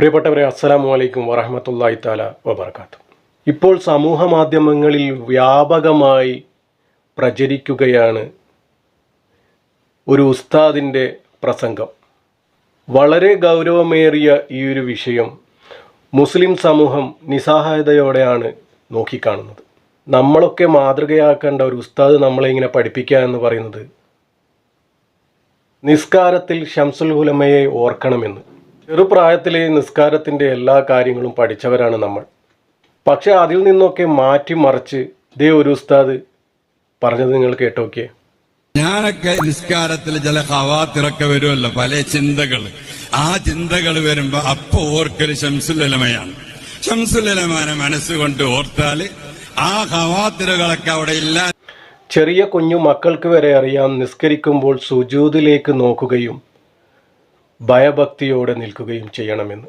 പ്രിയപ്പെട്ടവരെ അസ്സലാമു അലൈക്കും വറഹമത്തല്ലായി താല വബർക്കാത്തു ഇപ്പോൾ സമൂഹ മാധ്യമങ്ങളിൽ വ്യാപകമായി പ്രചരിക്കുകയാണ് ഒരു ഉസ്താദിന്റെ പ്രസംഗം. വളരെ ഗൗരവമേറിയ ഈ ഒരു വിഷയം മുസ്ലിം സമൂഹം നിസ്സഹായതയോടെയാണ് നോക്കിക്കാണുന്നത്. നമ്മളൊക്കെ മാതൃകയാക്കേണ്ട ഒരു ഉസ്താദ് നമ്മളെ ഇങ്ങനെ പഠിപ്പിക്കുക എന്ന് പറയുന്നത് നിസ്കാരത്തിൽ ഷംസുൽ ഹുലമയെ ഓർക്കണമെന്ന്. ചെറുപ്രായത്തിലെ നിസ്കാരത്തിന്റെ എല്ലാ കാര്യങ്ങളും പഠിച്ചവരാണ് നമ്മൾ. പക്ഷെ അതിൽ നിന്നൊക്കെ മാറ്റി മറിച്ച് ദേ ഒരു ഉസ്താദ് പറഞ്ഞത് നിങ്ങൾ കേട്ടോക്കെ ഞാനൊക്കെ നിസ്കാരത്തിൽ ചില ഹവാത്തിറക്കെ വരുമല്ലോ പല ചിന്തകൾ ആ ചിന്തകൾ വരുമ്പോ അപ്പൊ ഓർക്കൽ ശംസുലമയാണ് ശംസുലമാനെ മനസ്സുകൊണ്ട് ഓർത്താൽ ആ ഹവാത്തിരകളൊക്കെ അവിടെ ഇല്ല. ചെറിയ കുഞ്ഞു മക്കൾക്ക് വരെ അറിയാം നിസ്കരിക്കുമ്പോൾ സുജൂതിലേക്ക് നോക്കുകയും ഭയഭക്തിയോടെ നിൽക്കുകയും ചെയ്യണമെന്ന്.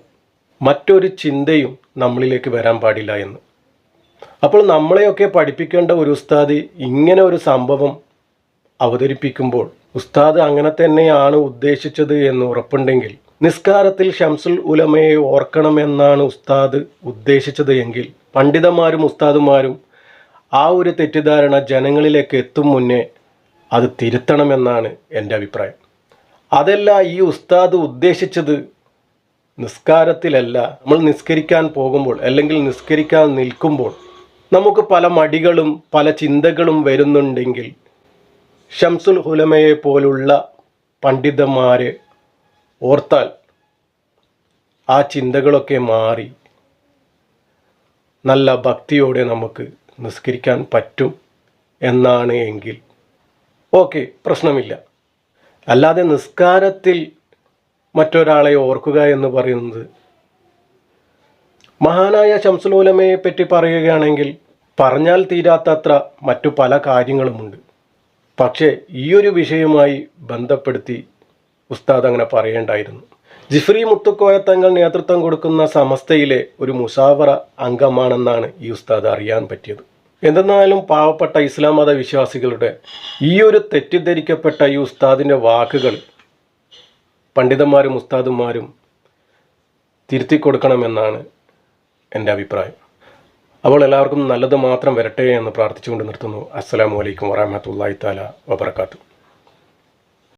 മറ്റൊരു ചിന്തയും നമ്മളിലേക്ക് വരാൻ പാടില്ല എന്ന്. അപ്പോൾ നമ്മളെയൊക്കെ പഠിപ്പിക്കേണ്ട ഒരു ഉസ്താദ് ഇങ്ങനെ ഒരു സംഭവം അവതരിപ്പിക്കുമ്പോൾ ഉസ്താദ് അങ്ങനെ തന്നെയാണ് ഉദ്ദേശിച്ചത് എന്ന് ഉറപ്പുണ്ടെങ്കിൽ നിസ്കാരത്തിൽ ഷംസുൽ ഉലമയെ ഓർക്കണമെന്നാണ് ഉസ്താദ് ഉദ്ദേശിച്ചത് എങ്കിൽ പണ്ഡിതന്മാരും ഉസ്താദുമാരും ആ ഒരു തെറ്റിദ്ധാരണ ജനങ്ങളിലേക്ക് എത്തും മുന്നേ അത് തിരുത്തണമെന്നാണ് എന്റെ അഭിപ്രായം. അതല്ല ഈ ഉസ്താദ് ഉദ്ദേശിച്ചത്. നിസ്കാരത്തിലല്ല. നമ്മൾ നിസ്കരിക്കാൻ പോകുമ്പോൾ അല്ലെങ്കിൽ നിസ്കരിക്കാൻ നിൽക്കുമ്പോൾ നമുക്ക് പല മടികളും പല ചിന്തകളും വരുന്നുണ്ടെങ്കിൽ ഷംസുൽ ഹുലമയെ പോലുള്ള പണ്ഡിതന്മാരെ ഓർത്താൽ ആ ചിന്തകളൊക്കെ മാറി. നല്ല ഭക്തിയോടെ നമുക്ക് നിസ്കരിക്കാൻ പറ്റും എന്നാണ് എങ്കിൽ. ഓക്കെ പ്രശ്നമില്ല. അല്ലാതെ നിസ്കാരത്തിൽ മറ്റൊരാളെ ഓർക്കുക എന്ന് പറയുന്നത് മഹാനായ ശംസുലോലമയെ പറ്റി പറയുകയാണെങ്കിൽ പറഞ്ഞാൽ തീരാത്തത്ര മറ്റു പല കാര്യങ്ങളുമുണ്ട്. പക്ഷേ ഈ ഒരു വിഷയവുമായി ബന്ധപ്പെടുത്തി ഉസ്താദ് അങ്ങനെ പറയേണ്ടായിരുന്നു. ജിഫ്രി മുത്തുക്കോയ തങ്ങൾ നേതൃത്വം കൊടുക്കുന്ന സമസ്തയിലെ ഒരു മുസാവറ അംഗമാണെന്നാണ് ഈ ഉസ്താദ് അറിയാൻ പറ്റിയത്. എന്തെന്നാലും പാവപ്പെട്ട ഇസ്ലാം മത വിശ്വാസികളുടെ ഈ ഒരു തെറ്റിദ്ധരിക്കപ്പെട്ട ഈ ഉസ്താദിന്റെ വാക്കുകൾ പണ്ഡിതന്മാരും ഉസ്താദുമാരും തിരുത്തി കൊടുക്കണമെന്നാണ് എന്റെ അഭിപ്രായം. അപ്പോൾ എല്ലാവർക്കും നല്ലത് മാത്രം വരട്ടെ എന്ന് പ്രാർത്ഥിച്ചുകൊണ്ട് നിർത്തുന്നു. അസ്സാം വലൈക്കും വറഹമത്തല്ലാഹി താല വബർക്കാത്തു